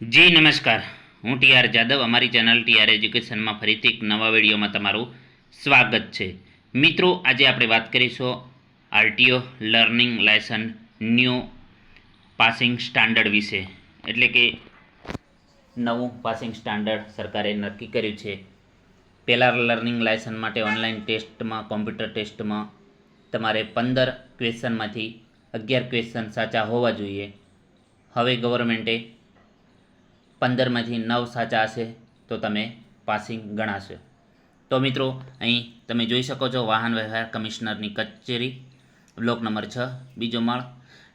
જી, નમસ્કાર. હું T R Jadav. અમારી ચેનલ ટી આર એજ્યુકેશનમાં ફરીથી એક નવા વિડીયોમાં તમારું સ્વાગત છે. મિત્રો, આજે આપણે વાત કરીશું RTO learning license new passing standard વિશે. એટલે કે નવું પાસિંગ સ્ટાન્ડર્ડ સરકારે નક્કી કર્યું છે. પહેલાં લર્નિંગ લાયસન માટે ઓનલાઈન ટેસ્ટમાં, કોમ્પ્યુટર ટેસ્ટમાં તમારે પંદર ક્વેશ્ચનમાંથી અગિયાર ક્વેશ્ચન સાચા હોવા જોઈએ. હવે ગવર્મેન્ટે પંદરમાંથી નવ સાચા હશે, તો તમે પાસિંગ ગણાશો. તો મિત્રો, અહીં તમે જોઈ શકો છો વાહન વ્યવહાર કમિશનરની કચેરી. બ્લોક નંબર છ, બીજો માળ,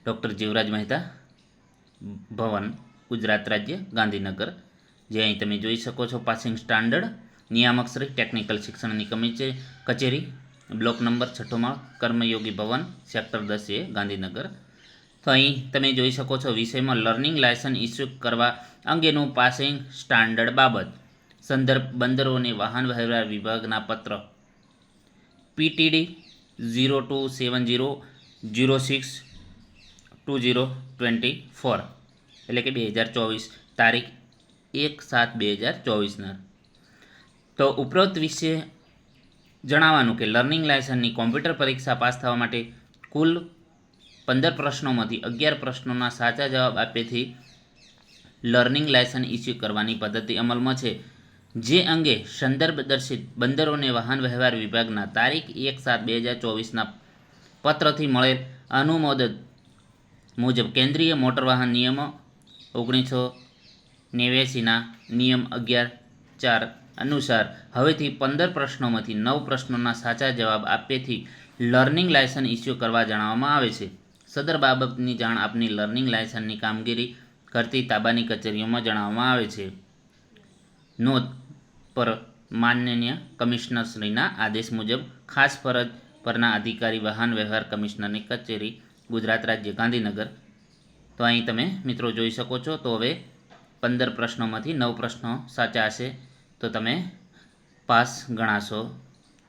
ડૉક્ટર જીવરાજ મહેતા ભવન, ગુજરાત રાજ્ય, ગાંધીનગર. જે અહીં તમે જોઈ શકો છો પાસિંગ સ્ટાન્ડર્ડ નિયામક શ્રી ટેકનિકલ શિક્ષણની કમિશે કચેરી. બ્લોક નંબર છઠ્ઠો માળ, કર્મયોગી ભવન, સેક્ટર દસ એ, ગાંધીનગર. અહીં તમે જોઈ શકો છો વિષયમાં લર્નિંગ લાયસન ઇસ્યુ કરવા અંગેનું પાસિંગ સ્ટાન્ડર્ડ બાબત. સંદર્ભ બંદરો અને વાહન વ્યવહાર વિભાગના પત્ર. PTD zero two seven zero zero six two zero twenty four એટલે કે બે હજાર ચોવીસ, તારીખ એક સાત બે હજાર ચોવીસના. તો ઉપરોક્ત વિશે જણાવવાનું કે લર્નિંગ લાયસન્સની કોમ્પ્યુટર પરીક્ષા પાસ થવા માટે કુલ પંદર પ્રશ્નોમાંથી અગિયાર પ્રશ્નોના સાચા જવાબ આપેથી લર્નિંગ લાયસન્સ ઇસ્યુ કરવાની પદ્ધતિ અમલમાં છે. જે અંગે સંદર્ભ દર્શિત બંદરોને વાહન વ્યવહાર વિભાગના તારીખ એક સાત બે હજાર ચોવીસના પત્રથી મળેલ અનુમોદન મુજબ કેન્દ્રીય મોટર વાહન નિયમો ઓગણીસો નેવ્યાસીના નિયમ અગિયાર ચાર અનુસાર હવેથી પંદર પ્રશ્નોમાંથી નવ પ્રશ્નોના સાચા જવાબ આપેથી લર્નિંગ લાયસન્સ ઇસ્યુ કરવા જણાવવામાં આવે છે. સદર બાબતની જાણ આપની લર્નિંગ લાયસન્સની કામગીરી કરતી તાબાની કચેરીઓમાં જણાવવામાં આવે છે. નોંધ પર માનનીય કમિશનરશ્રીના આદેશ મુજબ ખાસ ફરજ પરના અધિકારી, વાહન વ્યવહાર કમિશનરની કચેરી, ગુજરાત રાજ્ય, ગાંધીનગર. તો અહીં તમે મિત્રો જોઈ શકો છો. તો હવે પંદર પ્રશ્નોમાંથી નવ પ્રશ્નો સાચા હશે. તો તમે પાસ ગણાશો.